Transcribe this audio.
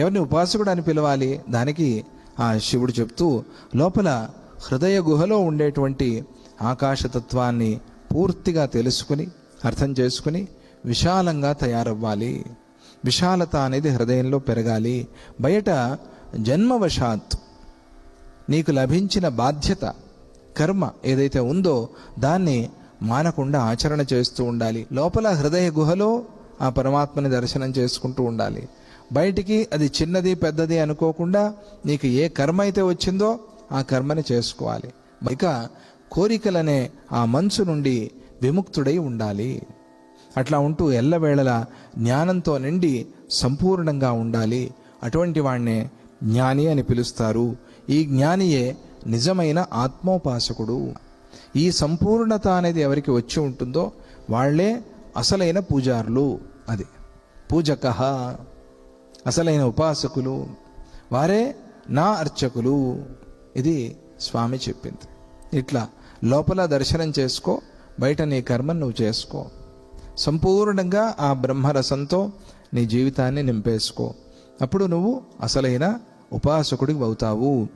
ఎవరిని ఉపాసకుడు అని పిలవాలి? దానికి ఆ శివుడు చెప్తూ లోపల హృదయ గుహలో ఉండేటువంటి ఆకాశతత్వాన్ని పూర్తిగా తెలుసుకుని అర్థం చేసుకుని విశాలంగా తయారవ్వాలి. విశాలత అనేది హృదయంలో పెరగాలి. బయట జన్మవశాత్ నీకు లభించిన బాధ్యత కర్మ ఏదైతే ఉందో దాన్ని మానకుండా ఆచరణ చేస్తూ ఉండాలి. లోపల హృదయ గుహలో ఆ పరమాత్మని దర్శనం చేసుకుంటూ ఉండాలి. బయటికి అది చిన్నది పెద్దది అనుకోకుండా నీకు ఏ కర్మ అయితే వచ్చిందో ఆ కర్మని చేసుకోవాలి. ఇక కోరికలనే ఆ మనసు నుండి విముక్తుడై ఉండాలి. అట్లా ఉంటూ ఎల్లవేళలా జ్ఞానంతో నిండి సంపూర్ణంగా ఉండాలి. అటువంటి వాణ్ణే జ్ఞాని అని పిలుస్తారు. ఈ జ్ఞానియే నిజమైన ఆత్మోపాసకుడు. ఈ సంపూర్ణత అనేది ఎవరికి వచ్చి ఉంటుందో వాళ్ళే అసలైన పూజారులు. అది పూజక. అసలైన ఉపాసకులు వారే నా అర్చకులు ఇది స్వామి చెప్పింది. ఇట్లా లోపల దర్శనం చేసుకో బయట నీ కర్మను నువ్వు చేసుకో. సంపూర్ణంగా ఆ బ్రహ్మరసంతో నీ జీవితాన్ని నింపేసుకో. అప్పుడు నువ్వు అసలైన ఉపాసకుడికి అవుతావు